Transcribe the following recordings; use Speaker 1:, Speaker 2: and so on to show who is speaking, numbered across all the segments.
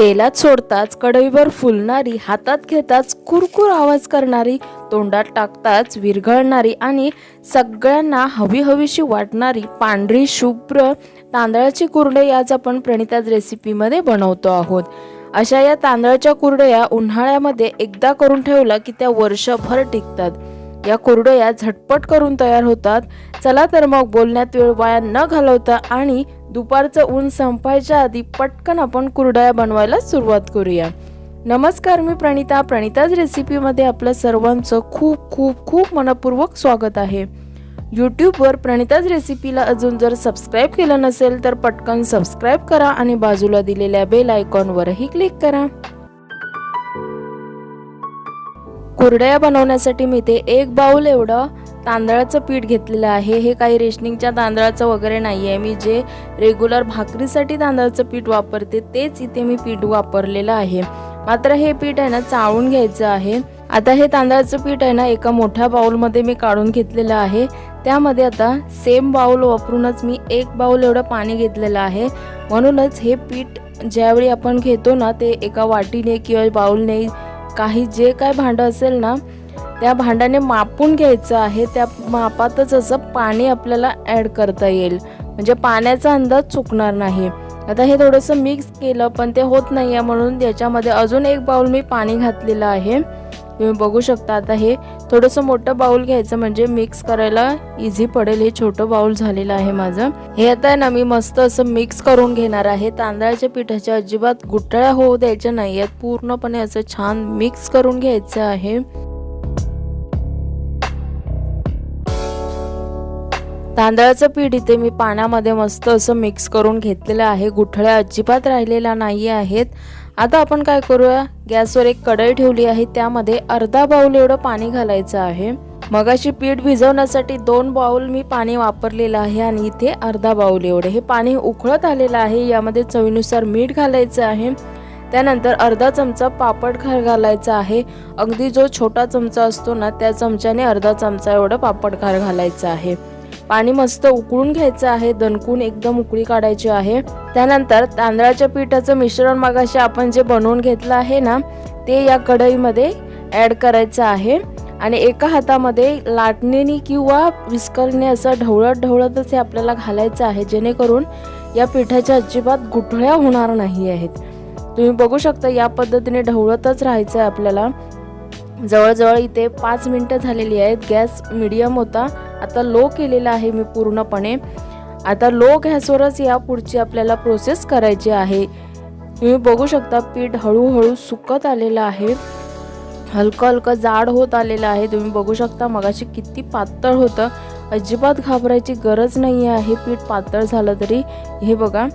Speaker 1: तेलात सोडताच कढईवर फुलणारी हातात घेताच कुरकुर आवाज करणारी तोंडात टाकताच विरघळणारी आणि सगळ्यांना हवी हवीशी वाटणारी पांढरी शुभ्र तांदळाची कुरडई आज आपण प्रणिताज रेसिपीमध्ये बनवतो आहोत. अशा या तांदळाच्या कुरडया उन्हाळ्यामध्ये एकदा करून ठेवला की त्या वर्षभर टिकतात. या कुरडया झटपट करून तयार होतात. चला तर मग बोलण्यात वेळ वाया न घालवता आणि दुपारचं ऊन संपायच्या आधी पटकन आपण कुरडया बनवायला सुरुवात करूया. नमस्कार मी प्रणिता. प्रणिताज रेसिपीमध्ये आपलं सर्वांचं खूप खूप खूप मनपूर्वक स्वागत आहे. यूट्यूबवर प्रणिताज रेसिपीला अजून जर सबस्क्राईब केलं नसेल तर पटकन सबस्क्राईब करा आणि बाजूला दिलेल्या बेल आयकॉनवरही क्लिक करा. कुरडया बनवण्यासाठी मी ते एक बाऊल एवढं तांदळाचं पीठ घेतलेलं आहे. हे काही रेशनिंगच्या तांदळाचं वगैरे नाही आहे. मी जे रेग्युलर भाकरीसाठी तांदळाचं पीठ वापरते तेच इथे मी पीठ वापरलेलं आहे. मात्र हे पीठ आहे ना चाळून घ्यायचं आहे. आता हे तांदळाचं पीठ आहे ना एका मोठ्या बाऊलमध्ये मी काढून घेतलेलं आहे. त्यामध्ये आता सेम बाउल वापरूनच मी एक बाउल एवढं पाणी घेतलेलं आहे. म्हणूनच हे पीठ ज्यावेळी आपण घेतो ना ते एका वाटीने किंवा बाऊलने काही जे काय भांडं असेल ना त्या भांड्याने मापून घ्यायचं आहे. त्या मापातच असं पाणी आपल्याला ॲड करता येईल. म्हणजे पाण्याचा अंदाज चुकणार नाही. आता हे थोडंसं मिक्स केलं पण ते होत नाही आहे म्हणून याच्यामध्ये अजून एक बाउल मी पाणी घातलेलं आहे. तुम्ही बघू शकता. आता हे थोडंसं मोठं बाउल घ्यायचं म्हणजे मिक्स करायला इझी पडेल. हे छोटं बाउल झालेलं आहे माझं. हे आता आहे ना मी मस्त असं मिक्स करून घेणार आहे. तांदळाच्या पिठाच्या अजिबात गुठळ्या होऊ द्यायच्या नाही आहेत पूर्णपणे असं छान मिक्स करून घ्यायचं आहे. तांदळाचं पीठ इथे मी पाण्यामध्ये मस्त असं मिक्स करून घेतलेलं आहे. गुठळ्या अजिबात राहिलेल्या नाही आहेत आता आपण काय करूया? गॅसवर एक कढई ठेवली आहे त्यामध्ये अर्धा बाउल एवढं पाणी घालायचं आहे. मगाशी पीठ भिजवण्यासाठी दोन बाऊल मी पाणी वापरलेलं आहे आणि इथे अर्धा बाऊल एवढे. हे पाणी उकळत आलेलं आहे यामध्ये चवीनुसार मीठ घालायचं आहे. त्यानंतर अर्धा चमचा पापड खार घालायचा आहे. अगदी जो छोटा चमचा असतो ना त्या चमच्याने अर्धा चमचा एवढं पापड खार घालायचं आहे. पाणी मस्त उकळून घ्यायचं आहे दणकून एकदम उकळी काढायची आहे. त्यानंतर तांदळाच्या पिठाचं मिश्रण मगाशी आपण जे बनवून घेतलं आहे ना ते या कढईमध्ये ॲड करायचं आहे. आणि एका हातामध्ये लाटणीने किंवा विस्करने असं ढवळत ढवळतच हे आपल्याला घालायचं आहे जेणेकरून या पिठाच्या अजिबात गुठळ्या होणार नाही आहेत. तुम्ही बघू शकता या पद्धतीने ढवळतच राहायचं आहे आपल्याला. जवळजवळ इथे पाच मिनटं झालेली आहेत गॅस मिडियम होता. आता लो केलेला आहे मी पूर्णपणे. आता लो गॅसवरच या पुढची आपल्याला प्रोसेस करायची आहे. तुम्ही बघू शकता पीठ हळूहळू सुकत आलेलं आहे. हलकं हलकं जाड होत आलेलं आहे. तुम्ही बघू शकता मगाशी किती पातळ होतं. अजिबात घाबरायची गरज नाही आहे. पीठ पातळ झालं तरी. हे बघा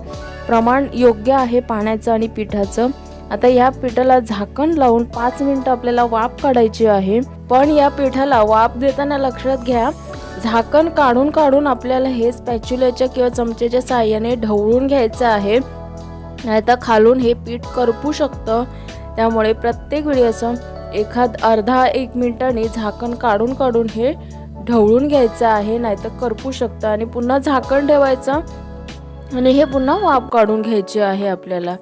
Speaker 1: प्रमाण योग्य आहे पाण्याचं आणि पिठाचं. आता या पिठाला झाकण लावून पाच मिनटं आपल्याला वाफ काढायची आहे. पण या पिठाला वाफ देताना लक्षात घ्या झाकण काढून काढून आपल्याला हे स्पॅच्युल्याच्या किंवा चमच्याच्या साह्याने ढवळून घ्यायचं आहे. नाहीतर खालून हे पीठ करपू शकतं. त्यामुळे प्रत्येक वेळी असं एखाद अर्धा एक मिनिटाने झाकण काढून काढून हे ढवळून घ्यायचं आहे. नाहीतर करपू शकतं. आणि पुन्हा झाकण ठेवायचं. आणि हे पुन्हा वाफ काढून घ्यायची आहे आपल्याला.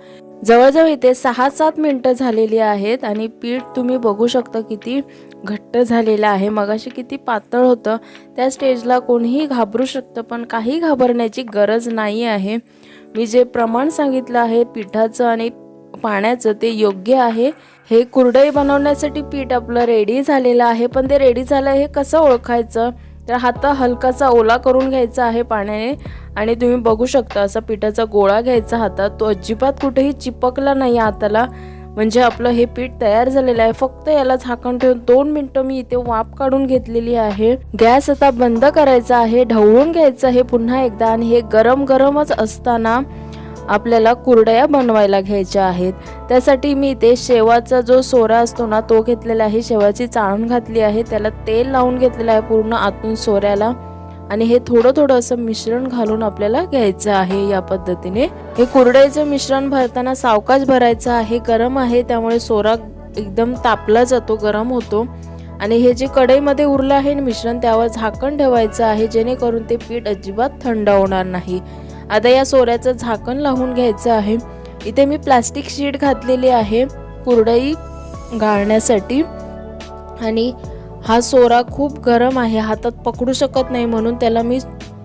Speaker 1: जवळजवळ इथे सहा सात मिनटं झालेली आहेत. आणि पीठ तुम्ही बघू शकता किती घट्ट झालेलं आहे. मगाशी किती पातळ होतं. त्या स्टेजला कोणीही घाबरू शकतं पण काही घाबरण्याची गरज नाही आहे. मी जे प्रमाण सांगितलं आहे पिठाचं आणि पाण्याचं ते योग्य आहे. हे कुरडई बनवण्यासाठी पीठ आपलं रेडी झालेलं आहे पण ते रेडी झालं हे कसं ओळखायचं? तर हात हलकासा ओला करून घ्यायचा आहे पाण्याने. आणि तुम्ही बघू शकता असा पिठाचा गोळा घ्यायचा हातात. तो अजिबात कुठेही चिपकला नाही हाताला म्हणजे आपलं हे पीठ तयार झालेलं आहे. फक्त याला झाकण ठेवून दोन मिनटं मी इथे वाफ काढून घेतलेली आहे. गॅस आता बंद करायचा आहे. ढवळून घ्यायचं आहे पुन्हा एकदा आणि हे गरम गरमच असताना आपल्याला कुरडया बनवायला घ्यायच्या आहेत. त्यासाठी मी इथे शेवाचा जो सोरा असतो ना तो घेतलेला आहे. शेवाची चाळून घातली आहे. त्याला तेल लावून घेतलेलं आहे पूर्ण आतून सोऱ्याला. आणि हे थोडं थोडं असं मिश्रण घालून आपल्याला घ्यायचं आहे या पद्धतीने. हे कुरडईचं मिश्रण भरताना सावकाश भरायचं आहे. गरम आहे त्यामुळे सोरा एकदम तापला जातो गरम होतो. आणि हे जे कढईमध्ये उरलं आहे मिश्रण त्यावर झाकण ठेवायचं आहे जेणेकरून ते पीठ अजिबात थंड होणार नाही. आता या सोऱ्याचं झाकण लावून घ्यायचं आहे. इथे मी प्लास्टिक शीट घातलेली आहे कुरडई गाळण्यासाठी आणि हा सोरा खूप गरम आहे हातात पकडू शकत नाही म्हणून त्याला मी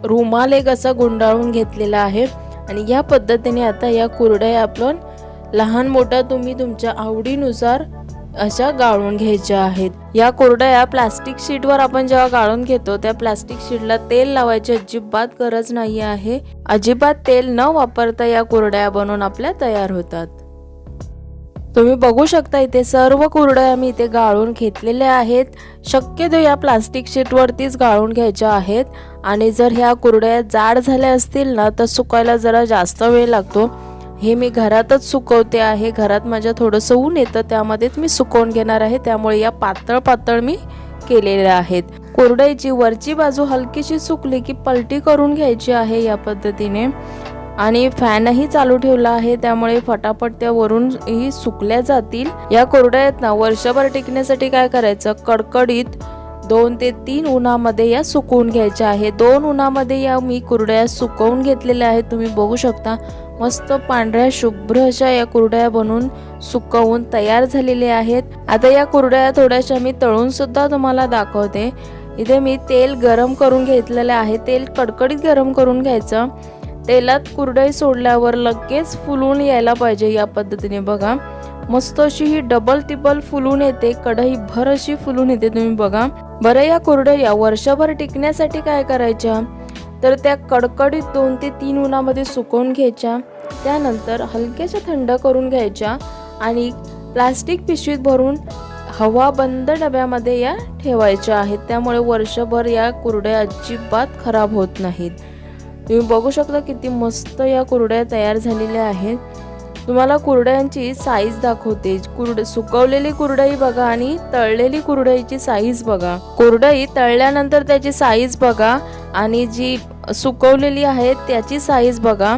Speaker 1: रुमाल एक असा गुंडाळून घेतलेला आहे. आणि या पद्धतीने आता या कुरड्या आपण लहान मोठ्या तुम्ही तुमच्या आवडीनुसार अशा गाळून घ्यायच्या आहेत. या कोरड्या प्लास्टिक शीटवर आपण जेव्हा गाळून घेतो त्या प्लास्टिक शीटला तेल लावायची अजिबात गरज नाही आहे. अजिबात तेल न वापरता या कोरड्या बनवून आपल्या तयार होतात. तुम्ही बघू शकता इथे सर्व कुरडया मी इथे गाळून घेतलेल्या आहेत. शक्यतो या प्लास्टिक शीटवरतीच गाळून घ्यायच्या आहेत. आणि जर ह्या कुरडया जाड झाल्या असतील ना तर सुकायला जरा जास्त वेळ लागतो. हे मी घरातच सुकवते आहे. घरात माझ्या थोडंसं ऊन येतं त्यामध्येच मी सुकवून घेणार आहे. त्यामुळे या पातळ पातळ मी केलेल्या आहेत. कोरड्याची वरची बाजू हलकीशी सुकली की पलटी करून घ्यायची आहे या पद्धतीने. आणि फॅनही चालू ठेवला आहे त्यामुळे फटाफट त्या वरून ही सुकल्या जातील. या कोरड्या ना वर्षभर टिकण्यासाठी काय करायचं? कडकडीत दोन ते तीन उन्हामध्ये या सुकवून घ्यायच्या आहे दोन उन्हामध्ये या मी कुरड्या सुकवून घेतलेल्या आहेत. तुम्ही बघू शकता मस्त पांढऱ्या शुभ्र अशा या कुरड्या बनवून सुकवून तयार झालेल्या आहेत. आता या कुरड्या थोड्याशा मी तळून सुद्धा तुम्हाला दाखवते. इथे मी तेल गरम करून घेतलेलं आहे. तेल कडकडीत गरम करून घ्यायचं. तेलात कुरडई सोडल्यावर लगेच फुलून यायला पाहिजे या पद्धतीने बघा. मस्त अशी ही डबल टिबल फुलून येते कढई भर अशी फुलून येते तुम्ही बघा. बरं या कुरडया वर्षभर टिकण्यासाठी काय करायच्या? तर त्या कडकडीत दोन ते तीन उन्हामध्ये सुकवून घ्यायच्या. त्यानंतर हलक्याशा थंड करून घ्यायच्या आणि प्लास्टिक पिशवीत भरून हवा बंद डब्यामध्ये या ठेवायच्या आहेत. त्यामुळे वर्षभर या कुरड्या अजिबात खराब होत नाहीत. तुम्ही बघू शकता किती मस्त या कुरड्या तयार झालेल्या आहेत. तुम्हाला कुरड्यांची साईज दाखवते. कुरड सुकवलेली कुरडई बघा आणि तळलेली कुरडईची साईज बघा. कुरडई तळल्यानंतर त्याची साईज बघा आणि जी सुकवलेली आहे त्याची साईज बघा.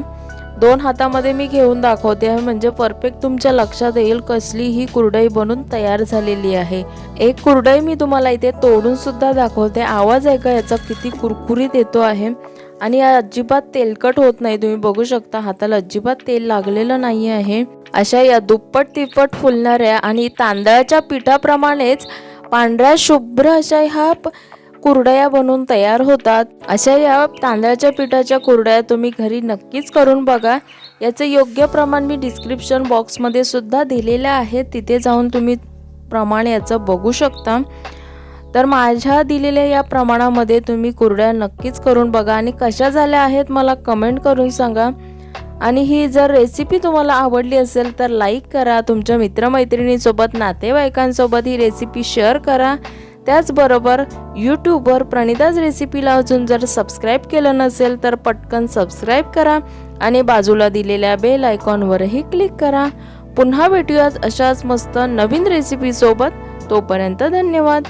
Speaker 1: दोन हातामध्ये मी घेऊन दाखवते आहे. म्हणजे परफेक्ट तुमच्या लक्षात येईल कसली ही कुरडई बनून तयार झालेली आहे. एक कुरडई मी तुम्हाला इथे तोडून सुद्धा दाखवते. आवाज ऐका याचा किती कुरकुरीत येतो आहे. आणि या अजिबात तेलकट होत नाही. तुम्ही बघू शकता हाताला अजिबात तेल लागलेलं नाही आहे. अशा या दुप्पट तिप्पट फुलणाऱ्या आणि तांदळाच्या पिठाप्रमाणेच पांढऱ्या शुभ्र अशा ह्या कुरडया बनवून तयार होतात. अशा या तांदळाच्या पिठाच्या कुरडया तुम्ही घरी नक्कीच करून बघा. याचं योग्य प्रमाण मी डिस्क्रिप्शन बॉक्समध्ये सुद्धा दिलेलं आहे. तिथे जाऊन तुम्ही प्रमाण याचं बघू शकता. तर माझ्या दिलेल्या या प्रमाणामध्ये तुम्ही कुरड्या नक्कीच करून बघा. आणि कशा झाल्या आहेत मला कमेंट करून सांगा. आणि ही जर रेसिपी तुम्हाला आवडली असेल तर लाईक करा. तुमच्या मित्रमैत्रिणीसोबत नातेवाईकांसोबत ही रेसिपी शेअर करा. त्याचबरोबर यूट्यूबवर प्रणिताज रेसिपीला अजून जर सबस्क्राईब केलं नसेल तर पटकन सबस्क्राईब करा. आणि बाजूला दिलेल्या बेल आयकॉनवरही क्लिक करा. पुन्हा भेटूयात अशाच मस्त नवीन रेसिपीसोबत तोपर्यंत धन्यवाद.